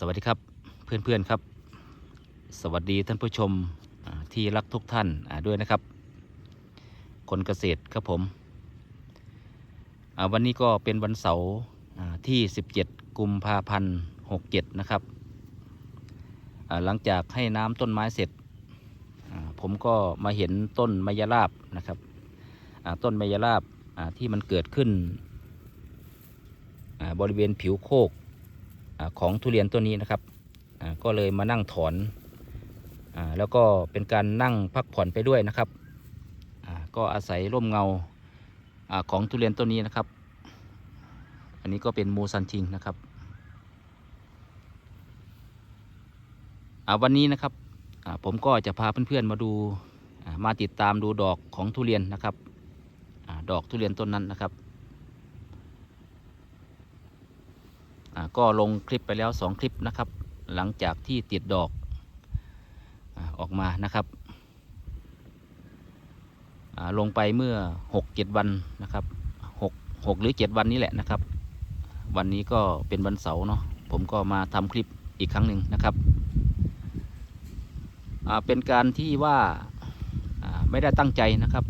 สวัสดีครับเพื่อนๆครับ สวัสดีท่านผู้ชมที่รักทุกท่านด้วยนะครับ คนเกษตรครับผมวันนี้ก็เป็นวันเสาร์อ่าที่ 17 กุมภาพันธ์67 นะครับ หลังจากให้น้ำต้นไม้เสร็จ ผมก็มาเห็นต้นมะยราบนะครับต้นมะยราบที่มันเกิดขึ้นบริเวณผิวโคก ของทุเรียนต้นนี้นะครับก็เลยมานั่งถอนอแล้วก็เป็นการนั่งพักผ่อนไปด้วยนะครับก็อาศัยร่มเงาอของทุเรียนต้นนี้นะครับ อันนี้ก็เป็นมูซันทิงนะครับวันนี้นะครับผมก็จะพาเพื่อนๆมาดูมาติดตามดูดอกของทุเรียนนะครับดอกทุเรียนต้นนั้นนะครับ อ่า ก็ลงคลิปไปแล้ว 2 คลิปนะครับ หลังจากที่ติดดอกอออกมานะครับลงไปเมื่อ 6-7 วันนะครับ 6 6 หรือ 7 วันนี้แหละนะครับ วันนี้ก็เป็นวันเสาร์เนาะผมก็มาทำคลิปอีกครั้งหนึ่งนะครับ เป็นการที่ว่าไม่ได้ตั้งใจนะครับ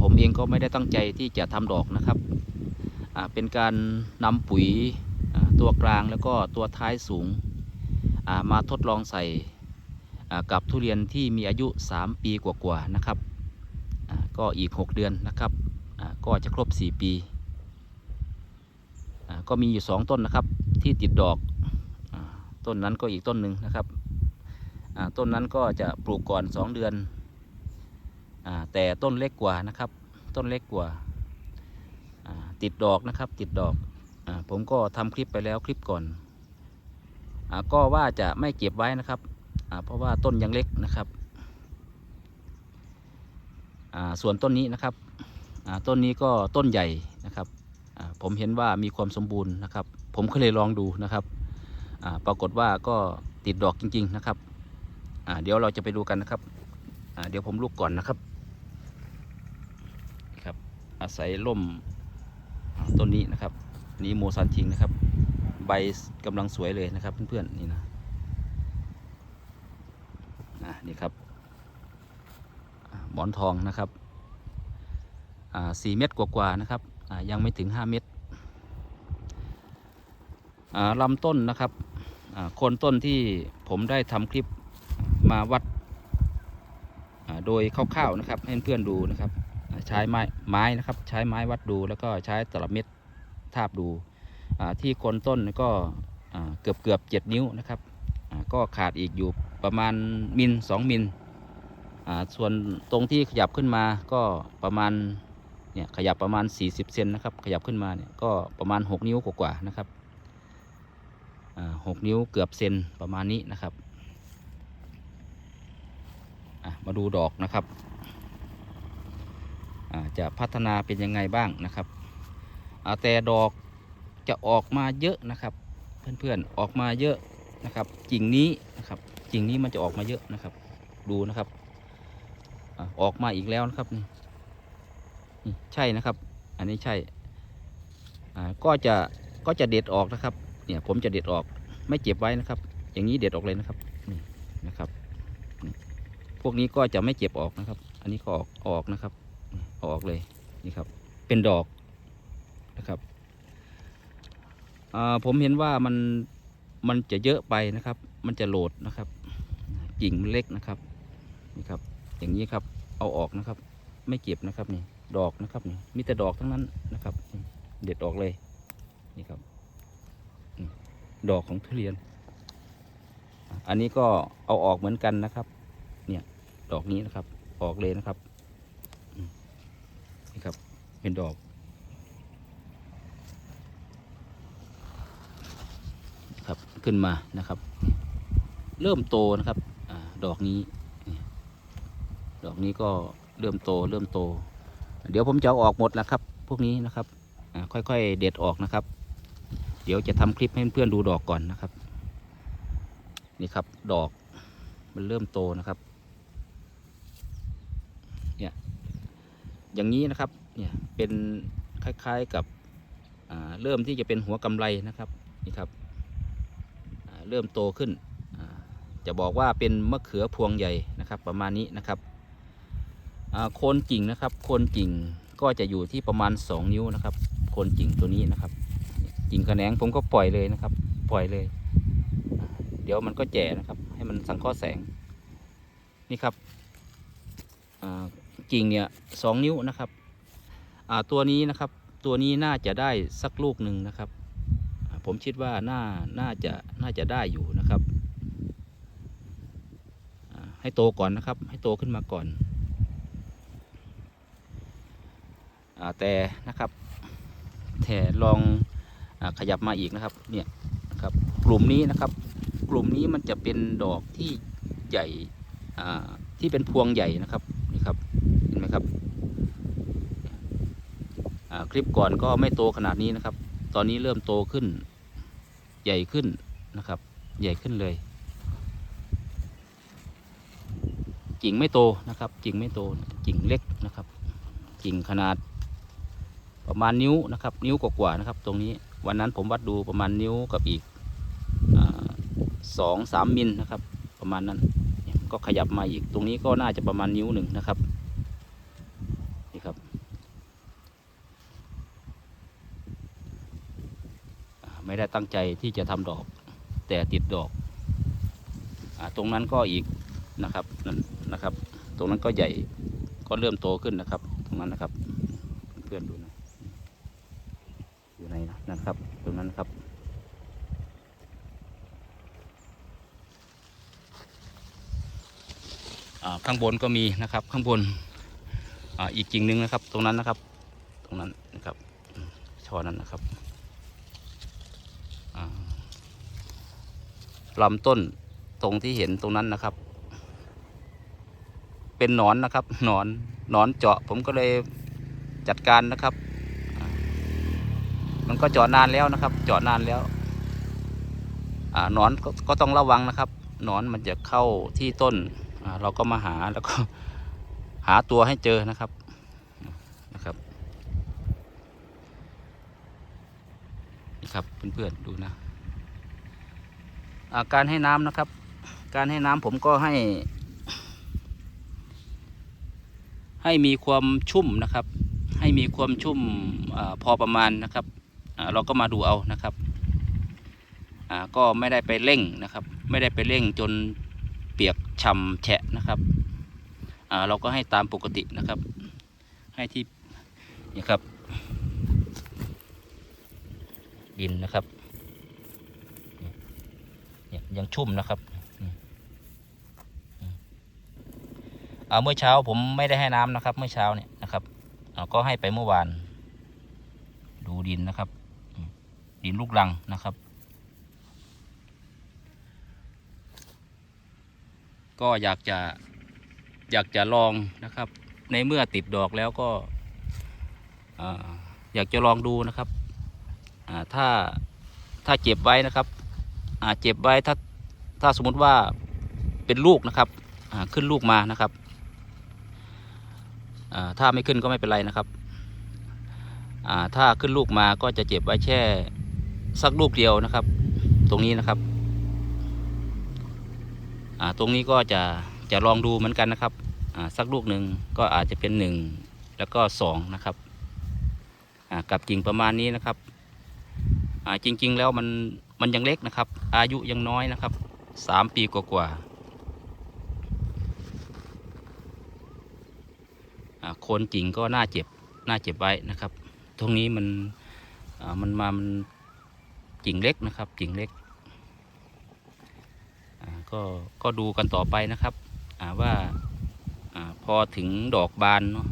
ผมเองก็ไม่ได้ตั้งใจที่จะทำดอกนะครับ เป็นการนำปุ๋ย ตัวกลางแล้วก็ตัวท้ายสูงามาทดลองใส่กับทุเรียนที่มีอายุ 3 ปีกว่าๆนะครับก็อีก 6 เดือนนะครับก็จะครบ 4 ปี ก็มีอยู่ 2 ต้นนะครับที่ติดดอกอต้นนั้นก็อีกต้นหนึ่งนะครับต้นนั้นก็จะปลูกก่อน 2 เดือนอแต่ต้นเล็กกว่านะครับ ต้นเล็กกว่าติดดอกนะครับติดดอก ผมก็ทำคลิปไปแล้วคลิปก่อนอก็ว่าจะไม่เก็บไว้นะครับ เพราะว่าต้นยังเล็กนะครับ ส่วนต้นนี้นะครับต้นนี้ก็ต้นใหญ่นะครับ ผมเห็นว่ามีความสมบูรณ์นะครับ ผมก็เลยลองดูนะครับปรากฏว่าก็ติดดอกจริง ๆนะครับเดี๋ยวเราจะไปดูกันนะครับเดี๋ยวผมลูกก่อนนะครับครับอาศัยร่มต้นนี้นะครับ นี่โมซันทิงนะครับ ใบกำลังสวยเลยนะครับเพื่อนๆนี่นะอะนี่ครับหมอนทองนะครับสี่เม็ดกว่าๆนะครับยังไม่ถึงห้าเม็ดลำต้นนะครับโคนต้นที่ผมได้ทำคลิปมาวัดโดยคร่าวๆนะครับ ให้เพื่อนๆดูนะครับ ใช้ไม้ไม้นะครับ ใช้ไม้วัดดูแล้วก็ใช้ตลับเม็ด ทาบดูที่โคนต้นก็เกือบเกือบเจ็ดนิ้วนะครับก็ขาดอีกอยู่ประมาณมิลสองมิลส่วนตรงที่ขยับขึ้นมาก็ประมาณเนี่ยขยับประมาณ 40 เซนนะครับ ขยับขึ้นมาเนี่ยก็ประมาณ 6 นิ้วกว่าๆนะครับหกนิ้วเกือบเซนประมาณนี้นะครับมาดูดอกนะครับจะพัฒนาเป็นยังไงบ้างนะครับ แต่ดอกจะออกมาเยอะนะครับ เพื่อนๆออกมาเยอะนะครับกิ่งนี้นะครับกิ่งนี้มันจะออกมาเยอะนะครับ ดูนะครับอออกมาอีกแล้วนะครับนี่นี่ใช่นะครับ อันนี้ใช่ก็จะก็จะเด็ดออกนะครับ เนี่ยผมจะเด็ดออกไม่เก็บไว้นะครับ อย่างนี้เด็ดออกเลยนะครับนี่นะครับพวกนี้ก็จะไม่เก็บออกนะครับ อันนี้ก็ออกออกนะครับออกเลยนี่ครับ เป็นดอก นะครับผมเห็นว่ามันมันจะเยอะไปนะครับ มันจะโหลดนะครับกิ่งมันเล็กนะครับนี่ครับ อย่างนี้ครับเอาออกนะครับ ไม่เก็บนะครับนี่ดอกนะครับนี่มีแต่ดอกทั้งนั้นนะครับ เด็ดออกเลยนี่ครับดอกของทุเรียน อันนี้ก็เอาออกเหมือนกันนะครับ เนี่ยดอกนี้นะครับ ออกเลยนะครับนี่ครับ เป็นดอก ครับ ขึ้นมานะครับ เริ่มโตนะครับอดอกนี้ ดอกนี้ก็เริ่มโตเริ่มโต เดี๋ยวผมจะออกหมดแล้วครับ พวกนี้นะครับค่อยๆ เด็ดออกนะครับ เดี๋ยวจะทำคลิปให้เพื่อนดูดอกก่อนนะครับ นี่ครับดอกมันเริ่มโตนะครับ เนี่ยอย่างนี้นะครับ เนี่ยเป็นคล้ายๆกับเริ่มที่จะเป็นหัวกำไรนะครับ นี่ครับ เริ่มโตขึ้น จะบอกว่าเป็นมะเขือพวงใหญ่นะครับ ประมาณนี้นะครับโคนกิ่งนะครับ โคนกิ่งก็จะอยู่ที่ประมาณ 2 นิ้วนะครับ โคนกิ่งตัวนี้นะครับ กิ่งแขนงผมก็ปล่อยเลยนะครับ ปล่อยเลย เดี๋ยวมันก็แจ่นะครับ ให้มันสังเคราะห์แสง นี่ครับกิ่งเนี่ยสองนิ้วนะครับตัวนี้นะครับ ตัวนี้น่าจะได้สักลูกหนึ่งนะครับ ผมคิดว่าน่าน่าจะน่าจะได้อยู่นะครับ ให้โตก่อนนะครับ ให้โตขึ้นมาก่อนอแต่นะครับแต่ลองอขยับมาอีกนะครับเนี่ยนะครับกลุ่มนี้นะครับ กลุ่มนี้มันจะเป็นดอกที่ใหญ่ที่เป็นพวงใหญ่นะครับนี่ครับเห็นไหมครับคลิปก่อนก็ไม่โตขนาดนี้นะครับ ตอนนี้เริ่มโตขึ้น ใหญ่ขึ้นนะครับ ใหญ่ขึ้นเลย กิ่งไม่โตนะครับ กิ่งไม่โตกิ่งเล็กนะครับ กิ่งขนาด ประมาณนิ้วนะครับ นิ้วกว่าๆนะครับ ตรงนี้วันนั้นผมวัดดูประมาณนิ้วกับอีกสองสามมิลนะครับ ประมาณนั้นก็ขยับมาอีกตรงนี้ก็น่าจะประมาณนิ้วหนึ่งนะครับนี่ครับอ่า ไม่ได้ตั้งใจที่จะทำดอก แต่ติดดอกอตรงนั้นก็อีกนะครับนั่นนะครับ ตรงนั้นก็ใหญ่ก็เริ่มโตขึ้นนะครับ ตรงนั้นนะครับ เพื่อนดูนะอยู่ในนะนะครับ ตรงนั้นครับข้างบนก็มีนะครับ ข้างบนออีกกิ่งหนึ่งนะครับ ตรงนั้นนะครับ ตรงนั้นนะครับช่อนั้นนะครับอ่า ลำต้นตรงที่เห็นตรงนั้นนะครับ เป็นหนอนนะครับ หนอนหนอนเจาะผมก็เลยจัดการนะครับ มันก็เจาะนานแล้วนะครับ เจาะนานแล้วอ่าหนอนก็ก็ต้องระวังนะครับ หนอนมันจะเข้าที่ต้นเราก็มาหาแล้วก็หาตัวให้เจอนะครับนะครับ นี่ครับเพื่อนๆดูนะ การให้น้ำนะครับ การให้น้ำผมก็ให้ ให้มีความชุ่มนะครับ ให้มีความชุ่มอพอประมาณนะครับเราก็มาดูเอานะครับก็ไม่ได้ไปเร่งนะครับ ไม่ได้ไปเร่งจนเปียกฉ่ำแฉะนะครับเราก็ให้ตามปกตินะครับ ให้ที่นี่ครับ ดินนะครับ ยังชุ่มนะครับอืมอืมอ่าเมื่อเช้าผมไม่ได้ให้น้ำนะครับ เมื่อเช้าเนี่ยนะครับอ่าก็ให้ไปเมื่อวาน ดูดินนะครับ ดินลูกรังนะครับ ก็อยากจะอยากจะลองนะครับ ในเมื่อติดดอกแล้วก็อยากจะลองดูนะครับถ้าถ้าเจ็บไว้นะครับ เจ็บไว้ถ้าถ้าสมมติว่าเป็นลูกนะครับขึ้นลูกมานะครับถ้าไม่ขึ้นก็ไม่เป็นไรนะครับถ้าขึ้นลูกมาก็จะเจ็บไว้แค่สักลูกเดียวนะครับ ตรงนี้นะครับตรงนี้ก็จะจะลองดูเหมือนกันนะครับสักลูกหนึ่งก็อาจจะเป็นหนึ่งแล้วก็สองนะครับกับกิ่งประมาณนี้นะครับจริง ๆ แล้วมัน มันยังเล็กนะครับ อายุยังน้อยนะครับสามปีกว่าๆโคนกิ่งก็น่าเจ็บน่าเจ็บไว้นะครับ ตรงนี้มันมันมามันกิ่งเล็กนะครับกิ่งเล็กก็ก็ดูกันต่อไปนะครับว่าพอถึงดอกบานเนาะ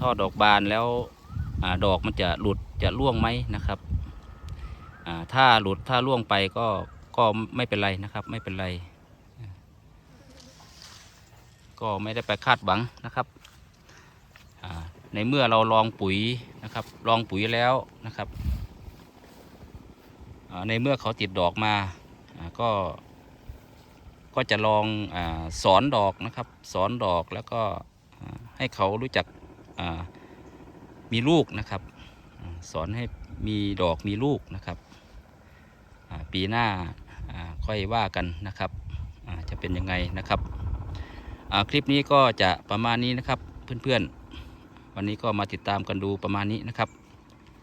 ท่อดอกบานแล้วอดอกมันจะหลุดจะร่วงไหมนะครับ ถ้าหลุดถ้าร่วงไปก็ก็ไม่เป็นไรนะครับไม่เป็นไร ก็ไม่ได้ไปคาดหวังนะครับในเมื่อเราลองปุ๋ยนะครับลองปุ๋ยแล้วนะครับในเมื่อเขาติดดอกมาก็ก็จะลองอสอนดอกนะครับ สอนดอกแล้วก็ให้เขารู้จักมีลูกนะครับ สอนให้มีดอกมีลูกนะครับ ปีหน้าค่อยว่ากันนะครับจะเป็นยังไงนะครับคลิปนี้ก็จะประมาณนี้นะครับเพื่อนๆ วันนี้ก็มาติดตามกันดูประมาณนี้นะครับ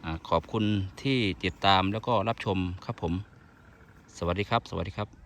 อขอบคุณที่ติดตามแล้วก็รับชมครับผม สวัสดีครับ สวัสดีครับ